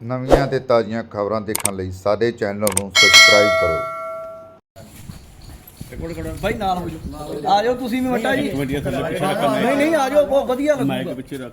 ਨਵੀਆਂ ਤੇ ਤਾਜ਼ੀਆਂ ਖਬਰਾਂ ਦੇਖਣ ਲਈ ਸਾਡੇ ਚੈਨਲ ਨੂੰ ਸਬਸਕ੍ਰਾਈਬ ਕਰੋ। ਬਾਈ ਨਾਲ ਹੋ ਜਾਓ। ਆ ਜਾਓ ਤੁਸੀਂ ਵੀ ਮੱਟਾ ਜੀ ਨਹੀਂ ਨਹੀਂ ਆ ਜਾਓ ਬਹੁਤ ਵਧੀਆ ਮਾਈਕ ਲੱਗੂਗਾ ਪਿੱਛੇ ਰੱਖ।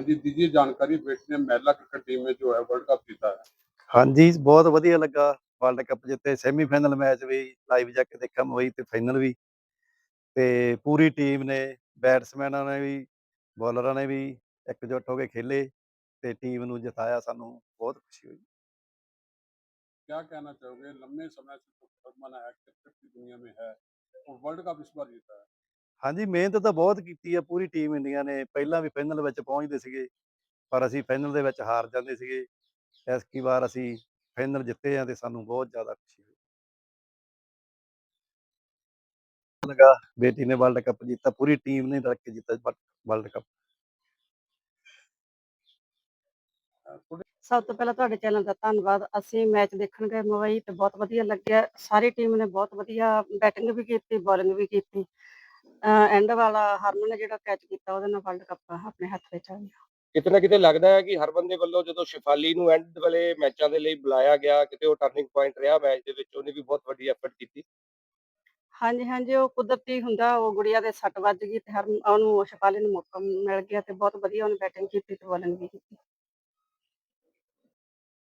हाँ जी दीजिए जानकारी बेटी ने महिला क्रिकेट टीम में जो है वर्ल्ड कप जीता है ਹਾਂਜੀ ਬਹੁਤ ਵਧੀਆ ਲੱਗਾ ਵਰਲਡ ਕੱਪ ਜਿੱਤੇ ਸੈਮੀਫਾਈਨਲ ਮੈਚ ਵੀ ਲਾਈਵ ਜਾ ਕੇ ਦੇਖਣ ਨੂੰ ਹੋਈ ਤੇ ਫਾਈਨਲ ਵੀ ਤੇ ਪੂਰੀ ਟੀਮ ਨੇ ਬੈਟਸਮੈਨਾਂ ਨੇ ਵੀ ਬੋਲਰਾਂ ਨੇ ਵੀ ਇਕਜੁੱਟ ਹੋ ਕੇ ਖੇਲੇ ਤੇ ਟੀਮ ਨੂੰ ਜਿਤਾਇਆ ਸਾਨੂੰ ਬਹੁਤ ਖੁਸ਼ੀ ਹੋਈ क्या कहना चाहोगे लंबे समय से तो शर्मा है क्रिकेट की दुनिया में है और वर्ल्ड कप इस बार जीता है ਹਾਂਜੀ, ਮਿਹਨਤ ਤਾਂ ਬਹੁਤ ਕੀਤੀ ਆ ਪੂਰੀ ਟੀਮ ਇੰਡੀਆ ਨੇ, ਪਹਿਲਾਂ ਵੀ ਫਾਈਨਲ ਵਿੱਚ ਪਹੁੰਚਦੇ ਸੀਗੇ, ਪਰ ਅਸੀਂ ਫਾਈਨਲ ਦੇ ਵਿੱਚ ਹਾਰ ਜਾਂਦੇ ਸੀਗੇ, ਇਸ ਕੀ ਵਾਰ ਅਸੀਂ ਫਾਈਨਲ ਜਿੱਤੇ ਆ ਤੇ ਸਾਨੂੰ ਬਹੁਤ ਜ਼ਿਆਦਾ ਖੁਸ਼ੀ ਹੋਈ। ਲਗਾ, ਬੇਟੀ ਨੇ ਵਰਲਡ ਕੱਪ ਜਿੱਤਾ, ਪੂਰੀ ਟੀਮ ਨੇ ਰਲ ਕੇ ਜਿੱਤਾ ਵਰਲਡ ਕੱਪ ਸਭ ਤੋਂ ਪਹਿਲਾਂ ਤੁਹਾਡੇ ਚੈਨਲ ਦਾ ਧੰਨਵਾਦ, ਅਸੀਂ ਮੈਚ ਦੇਖਣ ਗਏ ਮੁੰਬਈ ਤੇ ਬਹੁਤ ਵਧੀਆ ਲੱਗਿਆ, ਸਾਰੀ ਟੀਮ ਨੇ ਬਹੁਤ ਵਧੀਆ ਬੈਟਿੰਗ ਵੀ ਕੀਤੀ ਬੋਲਿੰਗ ਵੀ ਕੀਤੀ। ਐਂਡ ਵਾਲਾ ਹਰਮਨ ਨੇ ਜਿਹੜਾ ਕੈਚ ਕੀਤਾ ਉਹਦੇ ਨਾਲ ਵਰਲਡ ਕੱਪ ਆਪਣੇ ਹੱਥ ਵਿੱਚ ਆ ਗਿਆ ਕਿਤੇ ਨਾ ਕਿਤੇ ਲੱਗਦਾ ਹੈ ਕਿ ਹਰ ਬੰਦੇ ਵੱਲੋਂ ਜਦੋਂ ਸ਼ਿਫਾਲੀ ਨੂੰ ਐਂਡ ਵਾਲੇ ਮੈਚਾਂ ਦੇ ਲਈ ਬੁਲਾਇਆ ਗਿਆ ਕਿਤੇ ਉਹ ਟਰਨਿੰਗ ਪੁਆਇੰਟ ਰਿਹਾ ਮੈਚ ਦੇ ਵਿੱਚ ਉਹਨੇ ਵੀ ਬਹੁਤ ਵੱਡੀ ਐਫਰਟ ਕੀਤੀ। ਹਾਂਜੀ ਹਾਂਜੀ ਉਹ ਕੁਦਰਤੀ ਹੁੰਦਾ ਉਹ ਗੁੜੀਆ ਦੇ ਸੱਟ ਵੱਜ ਗਈ ਤੇ ਹਰ ਉਹਨੂੰ ਸ਼ਫਾਲੀ ਨੂੰ ਮੌਕਾ ਮਿਲ ਗਿਆ ਤੇ ਬਹੁਤ ਵਧੀਆ ਉਹਨੇ ਬੈਟਿੰਗ ਕੀਤੀ ਤੇ ਬੋਲਿੰਗ ਵੀ ਕੀਤੀ।